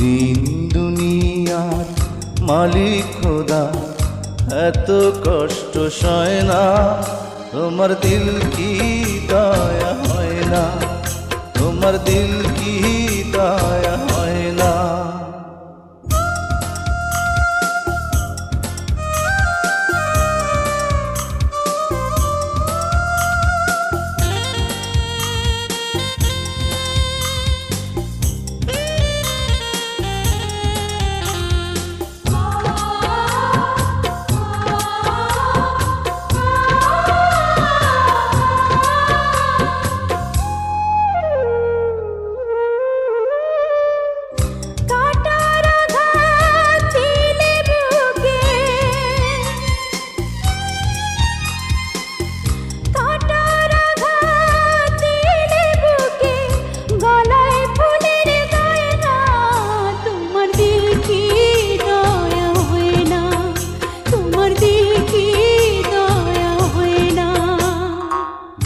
দিন দুনিয়ার মালিক খোদা, এত কষ্ট সয় না, তোমার দিল কি দয়া হয় না, তোমার দিল কি দয়া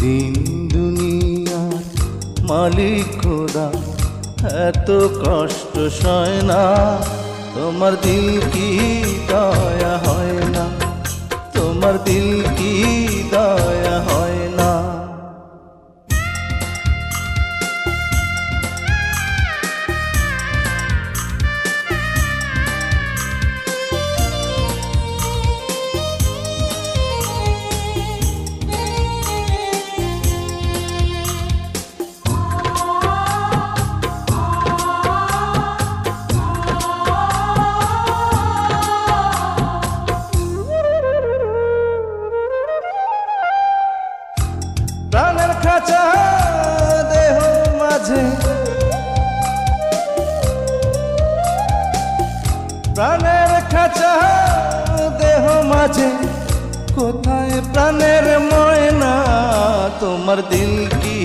দিন দুনিয়ার মালিক খোদা, এত কষ্ট সয় না, তোমার দিল কি দয়া হয় না? তোমার দিল প্রাণের খাঁচা দেহ মাঝে। প্রাণের খাঁচা দেহ মাঝে। কোথায় প্রাণের ময়না? তোমার দিল কি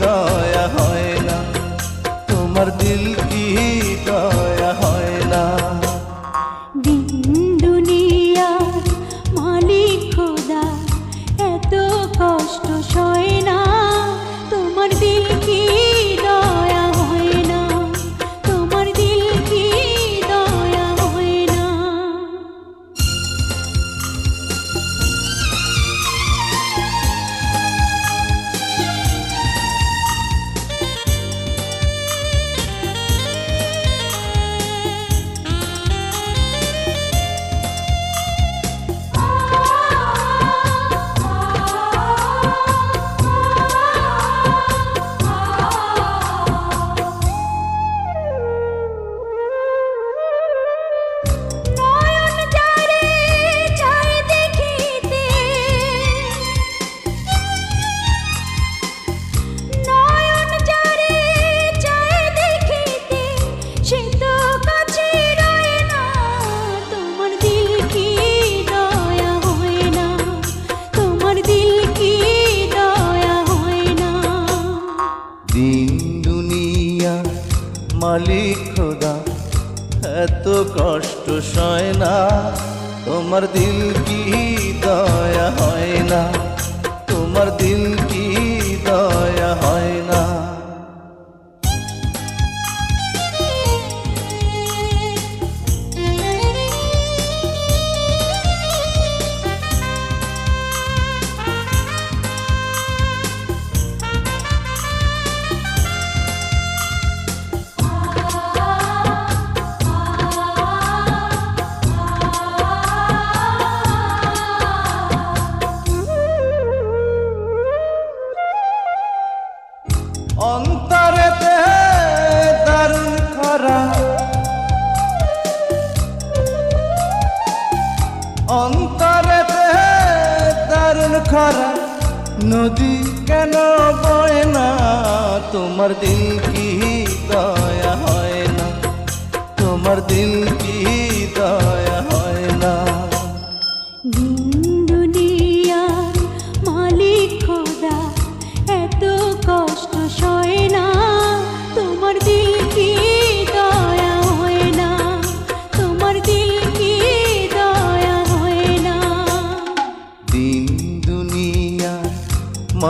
দয়া হয়? মালিক খোদা এত কষ্ট সয় না তোমার দিল কি অন্তরেতে দারুণ খরা। অন্তরেতে দারুণ খরা। নদী কেন বয় না? তোমার দিল কি দয়া হয় না? তোমার দিল কি দয়া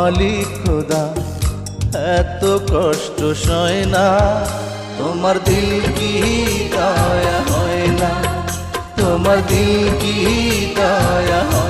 মালিক খোদা, এত কষ্ট সয় না। তোমার দিল কি দয়া হয় না? তোমার দিল কি দয়া হয়